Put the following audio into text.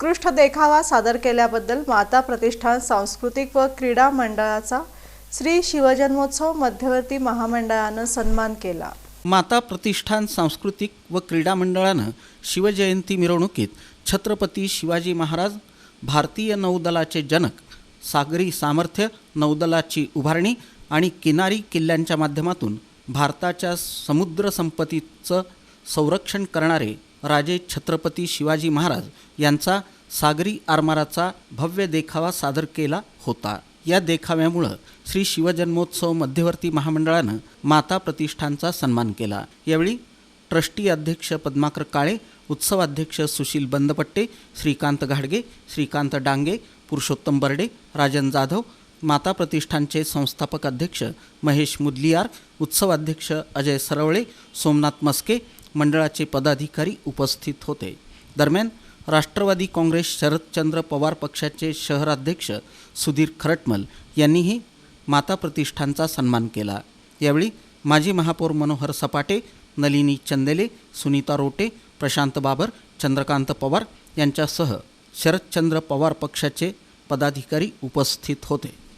उत्कृष्ट देखावा सादर केल्याबद्दल माता प्रतिष्ठान सांस्कृतिक व क्रीडा मंडळाचा श्री शिवजन्मोत्सव मध्यवर्ती महामंडळानं सन्मान केला. माता प्रतिष्ठान सांस्कृतिक व क्रीडा मंडळानं शिवजयंती मिरवणुकीत छत्रपती शिवाजी महाराज भारतीय नौदलाचे जनक सागरी सामर्थ्य नौदलाची उभारणी आणि किनारी किल्ल्यांच्या माध्यमातून भारताच्या समुद्र संपत्तीचं संरक्षण करणारे राजे छत्रपती शिवाजी महाराज यांचा सागरी आरमाराचा भव्य देखावा सादर केला होता. या देखाव्यामुळं श्री शिवजन्मोत्सव मध्यवर्ती महामंडळानं माता प्रतिष्ठानचा सन्मान केला. यावेळी ट्रस्टी अध्यक्ष पद्माकर काळे उत्सवाध्यक्ष सुशील बंदपट्टे श्रीकांत घाडगे श्रीकांत डांगे पुरुषोत्तम बर्डे राजन जाधव माता प्रतिष्ठानचे संस्थापक अध्यक्ष महेश मुदलियार उत्सवाध्यक्ष अजय सरवळे सोमनाथ मस्के मंडळाचे पदाधिकारी उपस्थित होते. दरम्यान राष्ट्रवादी काँग्रेस शरदचंद्र पवार पक्षाचे शहराध्यक्ष सुधीर खरटमल यांनीही माता प्रतिष्ठानचा सन्मान केला. यावेळी माजी महापौर मनोहर सपाटे नलिनी चंदेले सुनीता रोटे प्रशांत बाबर चंद्रकांत पवार यांच्यासह शरदचंद्र पवार पक्षाचे पदाधिकारी उपस्थित होते.